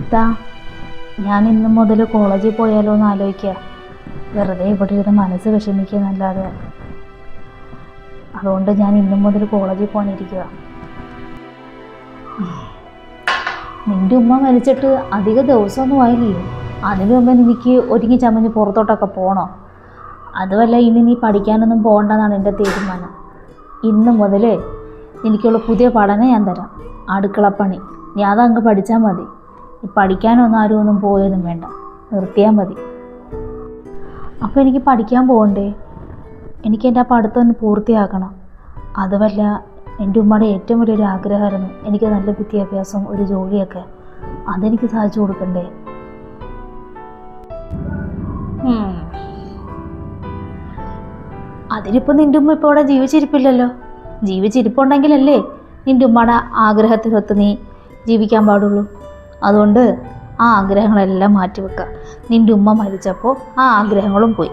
ഇത്താ ഞാൻ ഇന്ന് മുതൽ കോളേജിൽ പോയാലോ എന്ന് ആലോചിക്കുക വെറുതെ ഇവിടെ ഇരുന്ന് മനസ്സ് വിഷമിക്കുന്നല്ലാതെ. അതുകൊണ്ട് ഞാൻ ഇന്നു മുതൽ കോളേജിൽ പോകാനിരിക്കുക നിന്റെ ഉമ്മ മരിച്ചിട്ട് അധിക ദിവസമൊന്നും ആയില്ലേ? അതിനു മുമ്പേ എനിക്ക് ഒരുങ്ങി ചമഞ്ഞ് പുറത്തോട്ടൊക്കെ പോകണോ അതുമല്ല ഇനി നീ പഠിക്കാനൊന്നും പോകണ്ടെന്നാണ് എന്റെ തീരുമാനം. ഇന്ന് മുതൽ എനിക്കുള്ള പുതിയ പഠനം ഞാൻ തരാം. അടുക്കളപ്പണി നീ അതങ്ങ് പഠിച്ചാൽ മതി. പഠിക്കാനൊന്നും ആരും ഒന്നും പോയൊന്നും വേണ്ട. നിർത്തിയാൽ മതി. അപ്പോൾ എനിക്ക് പഠിക്കാൻ പോകണ്ടേ? എനിക്ക് എന്റെ ആ പഠിത്തം ഒന്ന് പൂർത്തിയാക്കണം. അതുമല്ല എന്റെ ഉമ്മയുടെ ഏറ്റവും വലിയൊരു ആഗ്രഹമായിരുന്നു എനിക്ക് നല്ല വിദ്യാഭ്യാസം ഒരു ജോലിയൊക്കെ. അതെനിക്ക് സാധിച്ചു കൊടുക്കണ്ടേ. അതിനിപ്പോൾ നിന്റെ ഉമ്മ ഇപ്പോൾ ഇവിടെ ജീവിച്ചിരിപ്പില്ലല്ലോ? ജീവിച്ചിരിപ്പുണ്ടെങ്കിലല്ലേ നിന്റെ ഉമ്മയുടെ ആഗ്രഹത്തിനൊത്ത് നീ ജീവിക്കാൻ പാടുള്ളൂ. അതുകൊണ്ട് ആ ആഗ്രഹങ്ങളെല്ലാം മാറ്റിവെക്കുക നിന്റെ ഉമ്മ മരിച്ചപ്പോൾ ആ ആഗ്രഹങ്ങളും പോയി.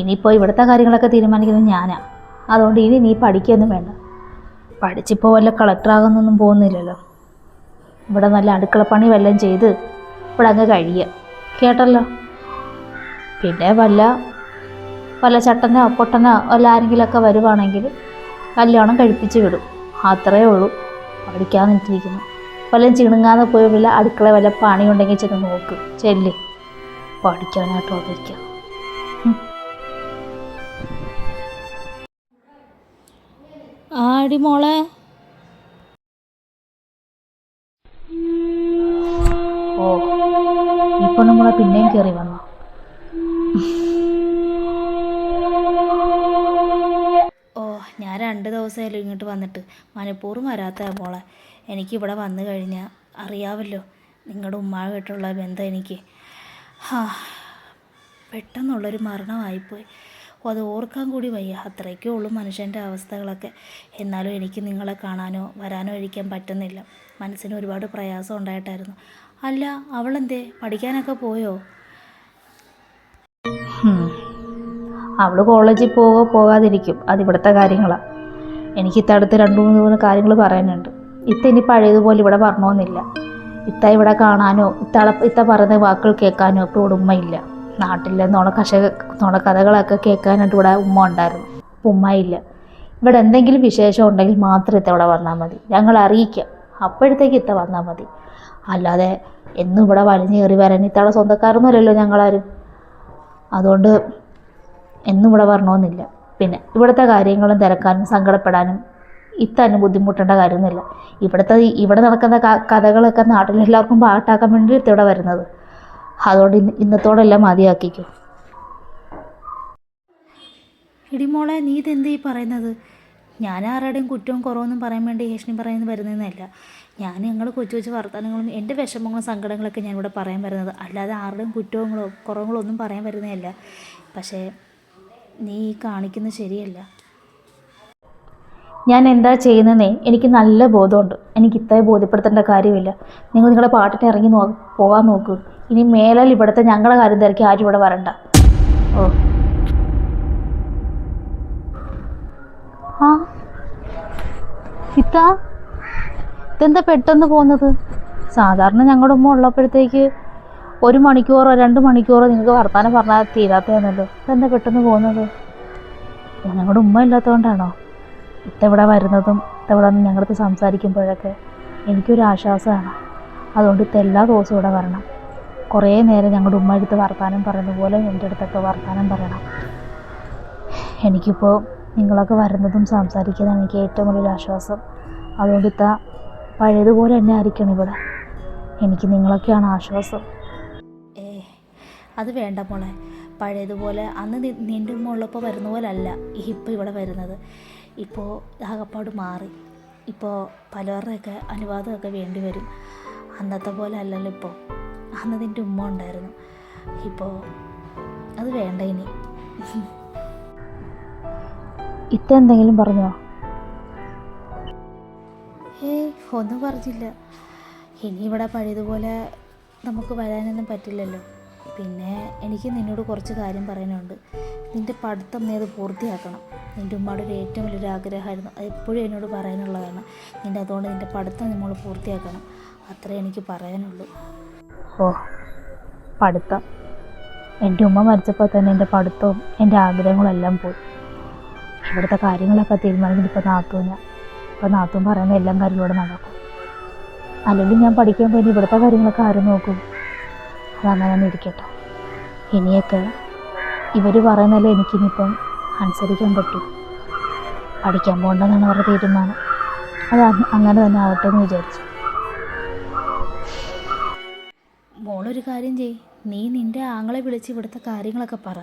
ഇനിയിപ്പോൾ ഇവിടുത്തെ കാര്യങ്ങളൊക്കെ തീരുമാനിക്കുന്നത് ഞാനാണ് അതുകൊണ്ട് ഇനി നീ പഠിക്കുകയൊന്നും വേണ്ട. പഠിച്ചിപ്പോൾ വല്ല കളക്ടറാകുന്നൊന്നും പോകുന്നില്ലല്ലോ. ഇവിടെ നല്ല അടുക്കളപ്പണി വല്ലതും ചെയ്ത് ഇവിടെ അങ്ങ് കഴിയുക കേട്ടല്ലോ? പിന്നെ വല്ല വല്ല ചട്ടനോ പൊട്ടനോ വല്ല ആരെങ്കിലുമൊക്കെ വരുവാണെങ്കിൽ കല്യാണം കഴിപ്പിച്ച് വിടും. അത്രയേ ഉള്ളൂ. പഠിക്കാതെ നിന്നിരിക്കുന്നു വല്ലതും ചിണുങ്ങാതെ പോയി വല്ല അടുക്കള വല്ല പണിയുണ്ടെങ്കിൽ ചെന്ന് നോക്ക്. ചെല്ല്. പഠിക്കാനായിട്ട് വന്നിരിക്കാം. ആടി മോളെ. ഓ. ഇപ്പൊ നമ്മളെ പിന്നെയും കയറി വന്നു. രണ്ട് ദിവസമായാലും ഇങ്ങോട്ട് വന്നിട്ട്. മനഃപൂർവം വരാത്ത മോളെ. എനിക്കിവിടെ വന്നു കഴിഞ്ഞാൽ അറിയാമല്ലോ നിങ്ങളുടെ ഉമ്മാവായിട്ടുള്ള ബന്ധം എനിക്ക്. ഹാ പെട്ടെന്നുള്ളൊരു മരണമായിപ്പോയി. അത് ഓർക്കാൻ കൂടി വയ്യ. അത്രയ്ക്കേ ഉള്ളൂ മനുഷ്യന്റെ അവസ്ഥകളൊക്കെ. എന്നാലും എനിക്ക് നിങ്ങളെ കാണാനോ വരാനോ ഇരിക്കാൻ പറ്റുന്നില്ല. മനസ്സിന് ഒരുപാട് പ്രയാസം ഉണ്ടായിട്ടായിരുന്നു. അല്ല അവളെന്തേ? പഠിക്കാനൊക്കെ പോയോ? അവൾ കോളേജിൽ പോകോ പോകാതിരിക്കും അതിവിടുത്തെ കാര്യങ്ങളാണ് എനിക്ക് ഇത്തടുത്ത് രണ്ട് മൂന്ന് മൂന്ന് കാര്യങ്ങൾ പറയാനുണ്ട്. ഇത്ത ഇനി പഴയതുപോലെ ഇവിടെ പറഞ്ഞോന്നില്ല ഇത്ത ഇവിടെ കാണാനോ ഇത്തള ഇത്ത പറയുന്ന വാക്കുകൾ കേൾക്കാനോ ഇപ്പോൾ ഇവിടെ ഉമ്മയില്ല. നാട്ടിലെ നോണ നുണക്കഥകളൊക്കെ കേൾക്കാനായിട്ട് ഇവിടെ ഉമ്മ ഉണ്ടായിരുന്നു. ഉമ്മയില്ല. ഇവിടെ എന്തെങ്കിലും വിശേഷം ഉണ്ടെങ്കിൽ മാത്രം ഇത്ത ഇവിടെ വന്നാൽ മതി. ഞങ്ങൾ അറിയിക്കാം. അപ്പോഴത്തേക്ക് ഇത്ത വന്നാൽ മതി. അല്ലാതെ എന്നും ഇവിടെ വലിഞ്ഞു കയറി വരാൻ ഇത്തയുടെ സ്വന്തക്കാരൊന്നുമല്ലല്ലോ ഞങ്ങളാരും. അതുകൊണ്ട് എന്നും ഇവിടെ വരണമെന്നില്ല. പിന്നെ ഇവിടുത്തെ കാര്യങ്ങളും തിരക്കാനും സങ്കടപ്പെടാനും ഇത്തന്നെ ബുദ്ധിമുട്ടേണ്ട കാര്യമൊന്നുമില്ല. ഇവിടുത്തെ ഇവിടെ നടക്കുന്ന കഥകളൊക്കെ നാട്ടിലെല്ലാവർക്കും പാട്ടാക്കാൻ വേണ്ടിയിട്ട് ഇവിടെ വരുന്നത്. അതുകൊണ്ട് ഇന്ന് ഇന്നത്തോടെല്ലാം മതിയാക്കിക്കും. ഇടിമോളെ നീ ഇതെന്ത് പറയുന്നത്? ഞാൻ ആരുടെയും കുറ്റവും കുറവൊന്നും പറയാൻ വേണ്ടി ഏഷണി പറയുന്നത് വരുന്നതെന്നല്ല ഞാൻ ഞങ്ങൾ കൊച്ചു കൊച്ചു വർത്തമാനങ്ങളും എന്റെ വിഷമങ്ങളും സങ്കടങ്ങളൊക്കെ ഞാനിവിടെ പറയാൻ വരുന്നത്. അല്ലാതെ ആരുടെയും കുറ്റവും കുറവുകളോ ഒന്നും പറയാൻ വരുന്നതല്ല. പക്ഷേ നീ കാണിക്കുന്നത് ശരിയല്ല. ഞാൻ എന്താ ചെയ്യുന്നതെന്നേ എനിക്ക് നല്ല ബോധമുണ്ട്. എനിക്ക് ഇത്രയും ബോധ്യപ്പെടുത്തേണ്ട കാര്യമില്ല. നിങ്ങൾ നിങ്ങളുടെ പാട്ടിന് ഇറങ്ങി നോ പോകാൻ നോക്കൂ. ഇനി മേലാൽ ഇവിടുത്തെ ഞങ്ങളുടെ കാര്യം തിരക്കി ആരും ഇവിടെ വരണ്ട. ഓ. ആ. ഇത്ത ഇതെന്താ പെട്ടെന്ന് പോകുന്നത്? സാധാരണ ഞങ്ങളുടെ ഉമ്മ ഉള്ളപ്പോഴത്തേക്ക് ഒരു മണിക്കൂറോ രണ്ട് മണിക്കൂറോ നിങ്ങൾക്ക് വർത്താനം പറഞ്ഞാൽ തീരാത്തതാണല്ലോ. ഇതെന്താ പെട്ടെന്ന് പോകുന്നത്? ഞങ്ങളുടെ ഉമ്മ ഇല്ലാത്തതുകൊണ്ടാണോ ഇത്തവിടെ വരുന്നതും ഇത്തവിടെ നിന്ന് ഞങ്ങളടുത്ത് സംസാരിക്കുമ്പോഴൊക്കെ എനിക്കൊരു ആശ്വാസമാണ് അതുകൊണ്ട് ഇത്ത എല്ലാ ദിവസവും ഇവിടെ വരണം. കുറേ നേരം ഞങ്ങളുടെ ഉമ്മ എടുത്ത് വർത്താനം പറയുന്ന പോലെ എന്റെ അടുത്തൊക്കെ വർത്താനം പറയണം. എനിക്കിപ്പോൾ നിങ്ങളൊക്കെ വരുന്നതും സംസാരിക്കുന്നതാണ് എനിക്ക് ഏറ്റവും വലിയൊരു ആശ്വാസം. അതുകൊണ്ട് ഇത്ത പഴയതുപോലെ തന്നെ ആയിരിക്കണം ഇവിടെ. എനിക്ക് നിങ്ങളൊക്കെയാണ് ആശ്വാസം. അത് വേണ്ട മോളെ. പഴയതുപോലെ അന്ന് നിന്റെ ഉമ്മ ഉള്ളപ്പോൾ വരുന്ന പോലെ അല്ല ഇപ്പോൾ ഇവിടെ വരുന്നത്. ഇപ്പോൾ ആകപ്പാട് മാറി. ഇപ്പോൾ പലരുടെയൊക്കെ അനുവാദമൊക്കെ വേണ്ടി വരും. അന്നത്തെ പോലെ അല്ലല്ലോ ഇപ്പോൾ അന്ന് നിന്റെ ഉമ്മ ഉണ്ടായിരുന്നു. ഇപ്പോൾ അത് വേണ്ട ഇനി. ഇത്ത എന്തെങ്കിലും പറഞ്ഞോ? ഏയ് ഒന്നും പറഞ്ഞില്ല. ഇനി ഇവിടെ പഴയതുപോലെ നമുക്ക് വരാനൊന്നും പറ്റില്ലല്ലോ. പിന്നെ എനിക്ക് നിന്നോട് കുറച്ച് കാര്യം പറയാനുണ്ട്. നിന്റെ പഠിത്തം നീ അത് പൂർത്തിയാക്കണം. നിന്റെ ഉമ്മയുടെ ഒരു ഏറ്റവും വലിയൊരു ആഗ്രഹമായിരുന്നു. അത് എപ്പോഴും എന്നോട് പറയാനുള്ളതാണ്. നിന്റെ അതുകൊണ്ട് നിന്റെ പഠിത്തം നമ്മൾ പൂർത്തിയാക്കണം. അത്രേ എനിക്ക് പറയാനുള്ളൂ. ഓ പഠിത്തം. എന്റെ ഉമ്മ മരിച്ചപ്പോൾ തന്നെ എന്റെ പഠിത്തവും എന്റെ ആഗ്രഹങ്ങളും എല്ലാം പോയി. ഇവിടുത്തെ കാര്യങ്ങളൊക്കെ തീരുമാനിക്കുന്നത് ഇപ്പോൾ നാത്തൂന. ഇപ്പോൾ നാത്തും പറയുന്ന എല്ലാം കാര്യങ്ങളോട് നടക്കും. അല്ലെങ്കിൽ ഞാൻ പഠിക്കാൻ പോയി ഇവിടുത്തെ കാര്യങ്ങളൊക്കെ ആരും നോക്കും? അതങ്ങനെ തന്നെ ഇരിക്കട്ടെ ഇനിയൊക്കെ ഇവർ പറയുന്നതല്ലേ എനിക്കിനിയിപ്പം അനുസരിക്കാൻ പറ്റും. പഠിക്കാൻ പോകണ്ടെന്നാണ് അവരുടെ തീരുമാനം. അത് അങ്ങനെ തന്നെ ആവട്ടെ എന്ന് വിചാരിച്ചു. മോളൊരു കാര്യം ചെയ്. നീ നിന്റെ ആങ്ങളെ വിളിച്ച് ഇവിടുത്തെ കാര്യങ്ങളൊക്കെ പറ.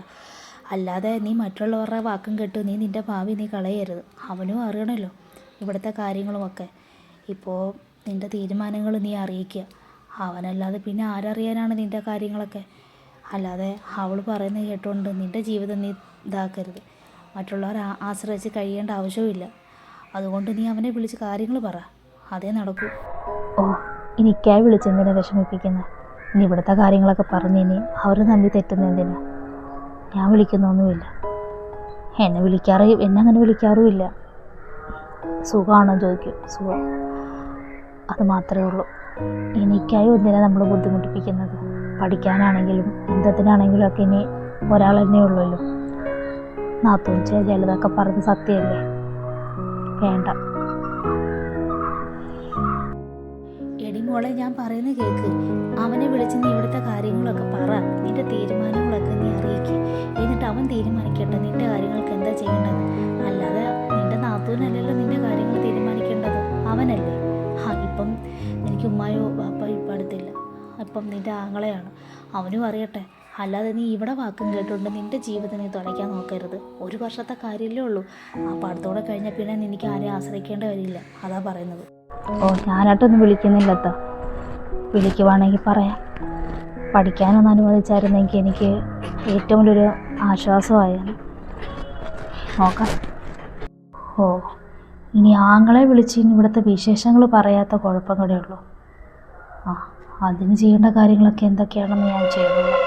അല്ലാതെ നീ മറ്റുള്ളവരുടെ വാക്കും കേട്ട് നീ നിന്റെ ഭാവി നീ കളയരുത്. അവനും അറിയണമല്ലോ ഇവിടുത്തെ കാര്യങ്ങളുമൊക്കെ. ഇപ്പോൾ നിന്റെ തീരുമാനങ്ങൾ നീ അറിയിക്കുക. അവനല്ലാതെ പിന്നെ ആരറിയാനാണ് നിന്റെ കാര്യങ്ങളൊക്കെ? അല്ലാതെ അവൾ പറയുന്നത് കേട്ടുകൊണ്ട് നിന്റെ ജീവിതം നീ ഇതാക്കരുത്. മറ്റുള്ളവരെ ആശ്രയിച്ച് കഴിയേണ്ട ആവശ്യവുമില്ല. അതുകൊണ്ട് നീ അവനെ വിളിച്ച് കാര്യങ്ങൾ പറ. അതേ നടക്കൂ. ഓ എനിക്കായി വിളിച്ചെന്തിനെ വിഷമിപ്പിക്കുന്നത് ഇനി ഇവിടുത്തെ കാര്യങ്ങളൊക്കെ പറഞ്ഞു ഇനി അവർ തമ്മിൽ തെറ്റുന്ന എന്തിനാ? ഞാൻ വിളിക്കുന്നൊന്നുമില്ല. എന്നെ വിളിക്കാറ് എന്നെ അങ്ങനെ വിളിക്കാറുമില്ല. സുഖമാണോ ചോദിക്കും. സുഖം. അത് മാത്രമേ ഉള്ളൂ. എനിക്കായി ഒന്നിനെ നമ്മൾ ബുദ്ധിമുട്ടിപ്പിക്കുന്നത്. പഠിക്കാനാണെങ്കിലും എന്തിനാണെങ്കിലും ഒക്കെ ഇനി ഒരാൾ തന്നെ ഉള്ളല്ലോ. നാത്തൂൻ ചിലതൊക്കെ പറഞ്ഞ് സത്യമല്ലേ? വേണ്ട. എടി മോളെ ഞാൻ പറയുന്ന കേക്ക്. അവനെ വിളിച്ച് നീ ഇവിടുത്തെ കാര്യങ്ങളൊക്കെ പറ. നിന്റെ തീരുമാനങ്ങളൊക്കെ നീ അറിയിക്കുക എന്നിട്ട് അവൻ തീരുമാനിക്കട്ടെ. നിന്റെ കാര്യങ്ങൾക്ക് എന്താ ചെയ്യേണ്ടത്? അല്ലാതെ നിന്റെ നാത്തൂനല്ലല്ലോ നിന്റെ കാര്യങ്ങൾ തീരുമാനിക്കേണ്ടത്. അവനല്ലേ? ആ ഇപ്പം എനിക്ക് ഉമ്മായോ ബാപ്പായോ ഇപ്പം അടുത്തില്ല. അപ്പം നിന്റെ ആങ്ങളെയാണ്. അവനും അറിയട്ടെ അല്ലാതെ നീ ഇവിടെ വാക്കും കേട്ടുകൊണ്ട് നിന്റെ ജീവിതം നീ തുലയ്ക്കാൻ നോക്കരുത്. ഒരു വർഷത്തെ കാര്യമല്ലേ ഉള്ളൂ. ആ പടത്തോടെ കഴിഞ്ഞാൽ പിന്നെ നിനക്ക് ആരെയും ആശ്രയിക്കേണ്ട വരില്ല. അതാ പറയുന്നത്. ഓ ഞാനായിട്ടൊന്നും വിളിക്കുന്നില്ലത്ത. വിളിക്കുവാണെങ്കിൽ പറയാം. പഠിക്കാനൊന്ന് അനുവദിച്ചായിരുന്നെങ്കിൽ എനിക്ക് ഏറ്റവും വലിയൊരു ആശ്വാസമായിരുന്നു നോക്കാം. ഓ. ഇനി ആങ്ങളെ വിളിച്ച് ഇനി ഇവിടുത്തെ വിശേഷങ്ങൾ പറയാത്ത കുഴപ്പം കൂടെ ഉള്ളൂ ആ അതിന് ചെയ്യേണ്ട കാര്യങ്ങളൊക്കെ എന്തൊക്കെയാണെന്ന് ഞാൻ ചെയ്തോളാം.